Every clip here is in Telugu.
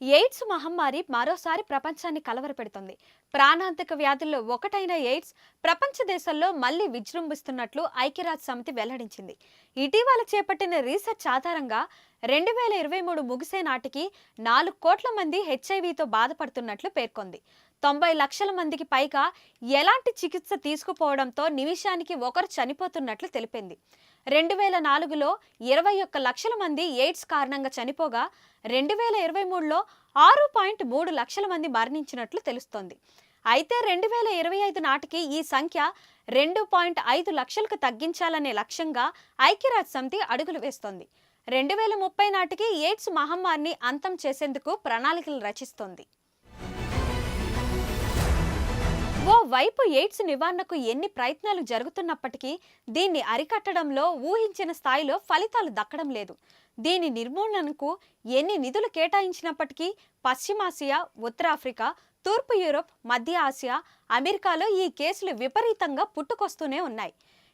ఎయిడ్స్ మహమ్మారి మరోసారి ప్రపంచాన్ని కలవరపెడుతుంది. ప్రాణాంతక వ్యాధుల్లో ఒకటైన ఎయిడ్స్ ప్రపంచ దేశాల్లో మళ్ళీ విజృంభిస్తున్నట్లు ఐక్యరాజ్య సమితి వెల్లడించింది. ఇటీవల చేపట్టిన రీసెర్చ్ ఆధారంగా రెండు వేల ఇరవై మూడు ముగిసే నాటికి నాలుగు కోట్ల మంది హెచ్ఐవితో బాధపడుతున్నట్లు పేర్కొంది. తొంభై లక్షల మందికి పైగా ఎలాంటి చికిత్స తీసుకుపోవడంతో నిమిషానికి ఒకరు చనిపోతున్నట్లు తెలిపింది. రెండు వేల నాలుగులో ఇరవై ఒక్క లక్షల మంది ఎయిడ్స్ కారణంగా చనిపోగా రెండు వేల ఇరవై మూడులో ఆరు పాయింట్ మూడు లక్షల మంది మరణించినట్లు తెలుస్తోంది. అయితే రెండు వేల ఇరవై ఐదు నాటికి ఈ సంఖ్య రెండు పాయింట్ ఐదు లక్షలకు తగ్గించాలనే లక్ష్యంగా ఐక్యరాజ్య సమితి అడుగులు వేస్తోంది. రెండు వేల ముప్పై నాటికి ఎయిడ్స్ మహమ్మారిని అంతం చేసేందుకు ప్రణాళికలు రచిస్తోంది. ఓ వైపు ఎయిడ్స్ నివారణకు ఎన్ని ప్రయత్నాలు జరుగుతున్నప్పటికీ దీన్ని అరికట్టడంలో ఊహించిన స్థాయిలో ఫలితాలు దక్కడం లేదు. దీని నిర్మూలనకు ఎన్ని నిధులు కేటాయించినప్పటికీ పశ్చిమాసియా ఉత్తరాఫ్రికా తూర్పు యూరోప్ మధ్య ఆసియా అమెరికాలో ఈ కేసులు విపరీతంగా పుట్టుకొస్తూనే ఉన్నాయి.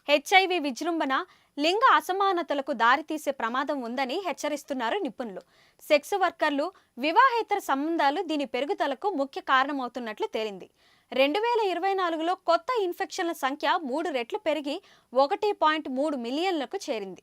హెచ్ఐవి విజృంభణ లింగ అసమానతలకు దారితీసే ప్రమాదం ఉందని హెచ్చరిస్తున్నారు నిపుణులు. సెక్స్ వర్కర్లు వివాహేతర సంబంధాలు దీని పెరుగుదలకు ముఖ్య కారణమవుతున్నట్లు తేలింది. రెండు వేల ఇరవై నాలుగులో కొత్త ఇన్ఫెక్షన్ల సంఖ్య మూడు రెట్లు పెరిగి ఒకటి పాయింట్ మూడు మిలియన్లకు చేరింది.